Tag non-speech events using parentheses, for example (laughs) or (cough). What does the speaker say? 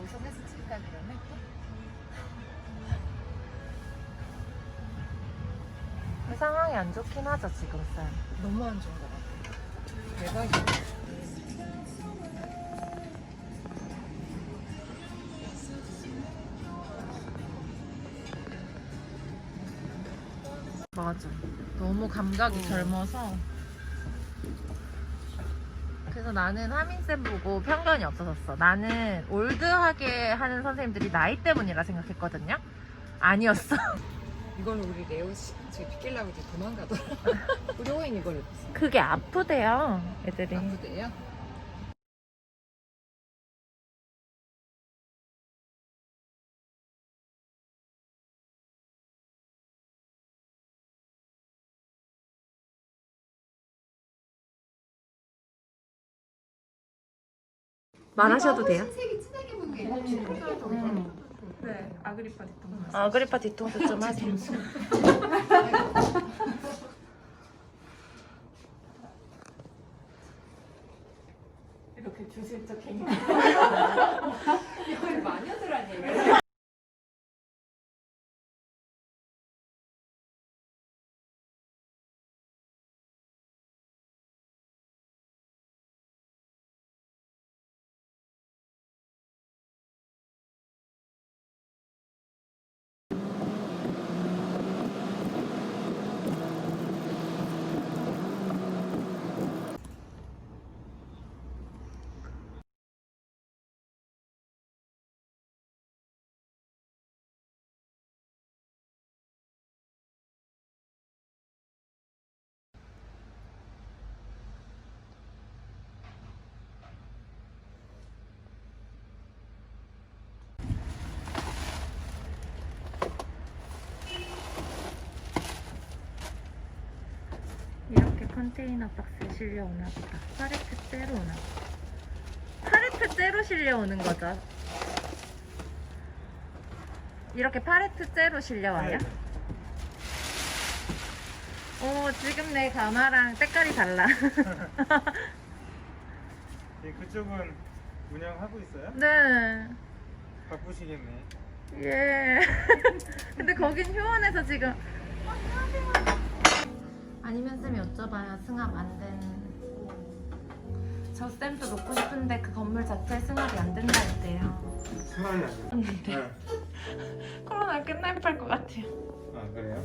여기서 사진 찍을까 그러면? 그 상황이 안 좋긴 하죠 지금 쌤 너무 안 좋은 것 같아. 대박이 맞아 너무 감각이 어. 젊어서 나는 하민쌤 보고 편견이 없어졌어. 나는 올드하게 하는 선생님들이 나이 때문이라 생각했거든요. 아니었어. (laughs) 이걸 우리 레오 씨, 저 비킬라고 이제 도망가더라. (laughs) 우리 호인 이걸 입었어. 그게 아프대요, 애들이. 아프대요? 말하셔도 돼요. 진하게 보이게 네, 아그리파 뒤통수. 아그리파 뒤통수 좀 하세요. 이렇게 주실 적 행위. (laughs) 이걸 마녀들 아니에요? 이렇게 컨테이너 박스에 실려오나 보다. 파레트째로 오나 보다. 파레트째로 실려오는 거죠. 이렇게 파레트째로 실려와요? 오, 지금 내 가마랑 색깔이 달라. 예, (laughs) 그쪽은 운영하고 있어요? 네. 바쁘시겠네. 예. (laughs) 근데 거긴 휴원에서 지금. 아니면 쌤이 여쭤봐요. 승합 안 된. 저 쌤도 놓고 싶은데 그 건물 자체에 승합이 안 된다 했대요. 승환이 아니에요? 근데 네. (laughs) 코로나 끝날 것 같아요. 아, 그래요?